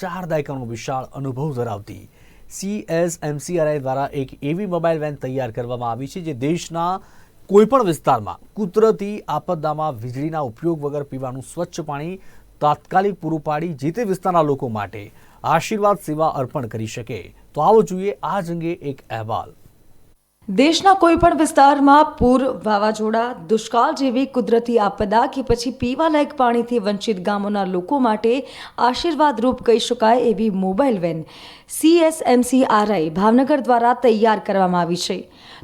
ચાર દાયકાનો વિશાળ અનુભવ ધરાવતી સીએસએમસીઆરઆઈ દ્વારા એક એવી મોબાઈલ વેન તૈયાર કરવામાં આવી છે જે દેશના કોઈપણ વિસ્તારમાં કુદરતી આપદામાં વીજળીના ઉપયોગ વગર પીવાનું સ્વચ્છ પાણી તાત્કાલિક પૂરું પાડી જે તે વિસ્તારના લોકો માટે આશીર્વાદ સેવા અર્પણ કરી શકે. તો આવો જોઈએ આ જ અંગે એક અહેવાલ. દેશના કોઈપણ વિસ્તારમાં પૂર, વાવાઝોડા, દુષ્કાળ જેવી કુદરતી આપદા કે પછી પીવાલાયક પાણીથી વંચિત ગામોના લોકો માટે આશીર્વાદરૂપ કહી શકાય એવી મોબાઈલ વેન સીએસએમસીઆરઆઈ ભાવનગર દ્વારા તૈયાર કરવામાં આવી છે.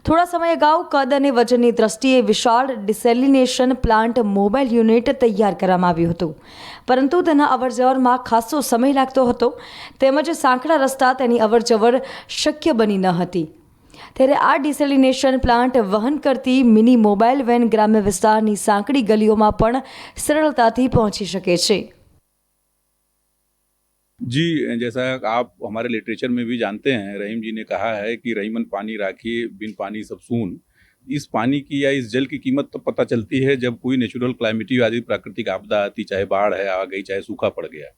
થોડા સમય અગાઉ કદ અને વજનની દ્રષ્ટિએ વિશાળ ડિસેલિનેશન પ્લાન્ટ મોબાઈલ યુનિટ તૈયાર કરવામાં આવ્યું હતું. પરંતુ તેના અવરજવરમાં ખાસો સમય લાગતો હતો. તેમજ સાંકડા રસ્તા તેની અવરજવર શક્ય બની ન હતી. ત્યારે આ ડિસેલિનેશન પ્લાન્ટ વહન કરતી મિની મોબાઈલ વેન ગ્રામ્ય વિસ્તારની સાંકડી ગલીઓમાં પણ સરળતાથી પહોંચી શકે છે जी जैसा आप हमारे लिटरेचर में भी जानते हैं रहीम जी ने कहा है कि रहीमन पानी राखिए बिन पानी सब सून इस पानी की या इस जल की कीमत तो पता चलती है जब कोई नेचुरल क्लाइमेटी आदि प्राकृतिक आपदा आती, चाहे बाढ़ है, आ गई, चाहे सूखा पड़ गया।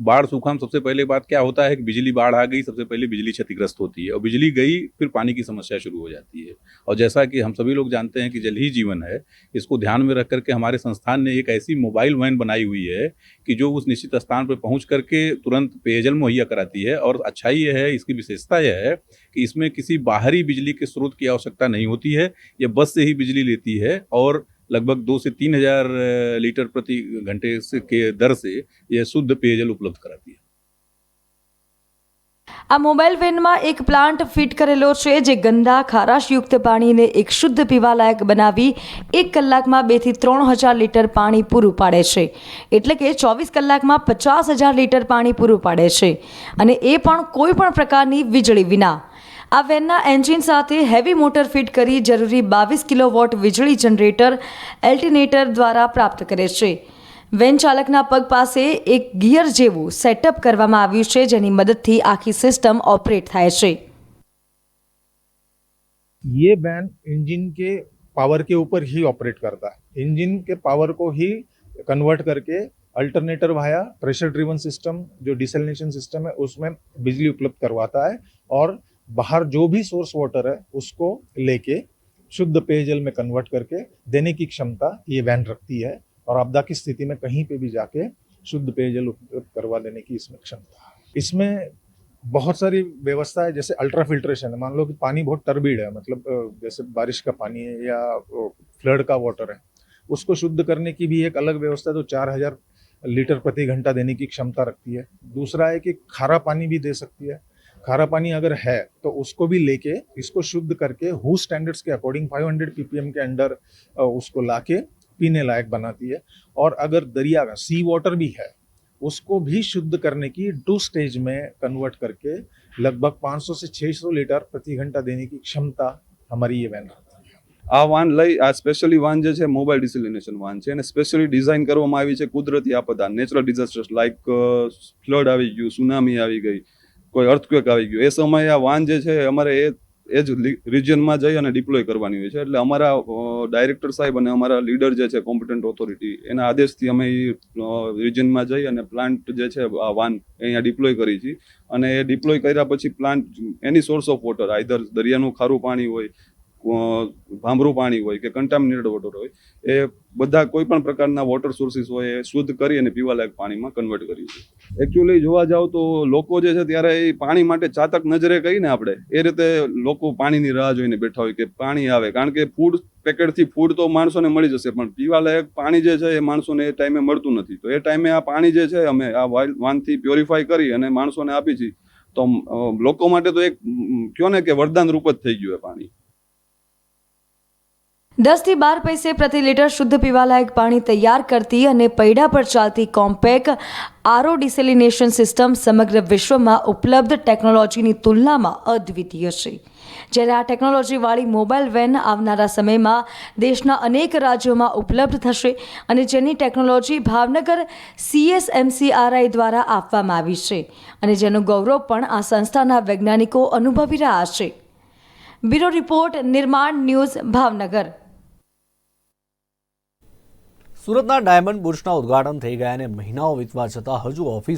बाढ़, सूखा में सबसे पहले बात क्या होता है कि बिजली बाढ़ आ गई, सबसे पहले बिजली क्षतिग्रस्त होती है और बिजली गई, फिर पानी की समस्या शुरू हो जाती है। और जैसा कि हम सभी लोग जानते हैं कि जल ही जीवन है, इसको ध्यान में रख करके हमारे संस्थान ने एक ऐसी मोबाइल वैन बनाई हुई है कि जो उस निश्चित स्थान पर पहुँच करके तुरंत पेयजल मुहैया कराती है और अच्छाई यह है, इसकी विशेषता यह है कि इसमें किसी बाहरी बिजली के स्रोत की आवश्यकता नहीं होती है ये बस से ही बिजली लेती है और लगभग दो से तीन हजार लीटर प्रति घंटे से के दर से यह शुद्ध पेयजल उपलब्ध कराती है આ મોબાઈલ વેનમાં એક પ્લાન્ટ ફિટ કરેલો છે જે ગંદા ખારાશયુક્ત પાણીને એક શુદ્ધ પીવાલાયક બનાવી એક કલાકમાં બેથી ત્રણ હજાર લીટર પાણી પૂરું પાડે છે એટલે કે ચોવીસ કલાકમાં પચાસ હજાર લીટર પાણી પૂરું પાડે છે અને એ પણ કોઈ પણ પ્રકારની વીજળી વિના આ વેનના એન્જિન સાથે હેવી મોટર ફિટ કરી જરૂરી બાવીસ કિલોવોટ વીજળી જનરેટર એલ્ટિનેટર દ્વારા પ્રાપ્ત કરે છે વેન ચાલકના પગ પાસે એક ગિયર જેવું સેટઅપ કરવામાં આવ્યું છે જેની મદદથી આખી સિસ્ટમ ઓપરેટ થાય છે ये वैन इंजन के पावर के ऊपर ही ऑपरेट करता है इंजन के पावर को ही कन्वर्ट करके alternator via pressure driven system जो डिसलिनेशन सिस्टम है उसमें बिजली उपलब्ध करवाता है और बाहर जो भी सोर्स वाटर है, उसको लेके शुद्ध पेयजल में कन्वर्ट करके देने की क्षमता ये वैन रखती है और आपदा की स्थिति में कहीं पे भी जाके शुद्ध पेयजल उपलब्ध करवा देने की इसमें क्षमता है। इसमें बहुत सारी व्यवस्था है जैसे अल्ट्रा फिल्ट्रेशन है। मान लो कि पानी बहुत टर्बिड है मतलब जैसे बारिश का पानी है या फ्लड का वाटर है, उसको शुद्ध करने की भी एक अलग व्यवस्था है तो चार हज़ार लीटर प्रति घंटा देने की क्षमता रखती है। दूसरा है कि खारा पानी भी दे सकती है खारा पानी अगर है तो उसको भी लेके इसको शुद्ध करके हु स्टैंडर्ड्स के अकॉर्डिंग 500 पीपीएम के अंडर अ, उसको लाके पीने लायक बनाती है और अगर दरिया का सी वाटर भी है उसको भी शुद्ध करने की टू स्टेज में कन्वर्ट करके लगभग 500 से 600 लीटर प्रति घंटा देने की क्षमता हमारी ये वैन रखती है આ વાન લઈ આ સ્પેશિયલી વાન જે છે મોબાઈલ ડિસેલિનેશન વાન છે અને સ્પેશિયલી ડિઝાઇન કરવામાં આવી છે કુદરતી આપદા નેચરલ ડિઝાસ્ટર્સ લાઈક ફ્લડ આવી ગયું સુનામી આવી ગઈ કોઈ અર્થક્વેક આવી ગયું. એ સમયે આ વાન જે છે, અમારે એ એ જ રિજિયનમાં જઈ અને ડિપ્લોય કરવાની હોય છે. એટલે અમારા ડાયરેક્ટર સાહેબ અને અમારા લીડર જે છે કોમ્પિટન્ટ ઓથોરિટી એના આદેશથી અમે એ રિજિયનમાં જઈ અને પ્લાન્ટ જે છે, આ વાન અહીંયા ડિપ્લોય કરી છે. અને એ ડિપ્લોય કર્યા પછી પ્લાન્ટ એની સોર્સ ઓફ વોટર આઈધર દરિયાનું ખારું પાણી હોય ભાંભરું પાણી હોય કે કન્ટામિનેટેડ વોટર હોય, એ બધા કોઈ પણ પ્રકારના વોટર સોર્સિસ હોય એ શુદ્ધ કરી અને પીવાલાયક પાણીમાં કન્વર્ટ કરી છે. એકચ્યુઅલી જોવા જાવ તો લોકો જે છે ત્યારે એ પાણી માટે ચાતક નજરે કહીને આપણે એ રીતે લોકો પાણીની રાહ જોઈને બેઠા હોય કે પાણી આવે. કારણ કે ફૂડ પેકેટથી ફૂડ તો માણસોને મળી જશે, પણ પીવાલાયક પાણી જે છે એ માણસોને એ ટાઈમે મળતું નથી. તો એ ટાઈમે આ પાણી જે છે અમે આ વાનથી પ્યોરિફાય કરી અને માણસોને આપી છીએ તો લોકો માટે તો એક કહો ને કે વરદાન રૂપ જ થઈ ગયું એ પાણી. દસથી બાર પૈસે પ્રતિ લીટર શુદ્ધ પીવાલાયક પાણી તૈયાર કરતી અને પૈડા પર ચાલતી કોમ્પેક આરો ડિસેલિનેશન સિસ્ટમ સમગ્ર વિશ્વમાં ઉપલબ્ધ ટેકનોલોજીની તુલનામાં અદ્વિતીય છે. જ્યારે આ ટેકનોલોજીવાળી મોબાઈલ વેન આવનારા સમયમાં દેશના અનેક રાજ્યોમાં ઉપલબ્ધ થશે અને જેની ટેકનોલોજી ભાવનગર સીએસએમસીઆરઆઈ દ્વારા આપવામાં આવી છે અને જેનું ગૌરવ પણ આ સંસ્થાના વૈજ્ઞાનિકો અનુભવી રહ્યા છે. બ્યુરો રિપોર્ટ, નિર્માણ ન્યૂઝ, ભાવનગર. સુરતના ડાયમંડ બુર્સના ઉદઘાટન થઈ ગયા અને મહિનાઓ વીતવા છતાં હજુ ઓફિસ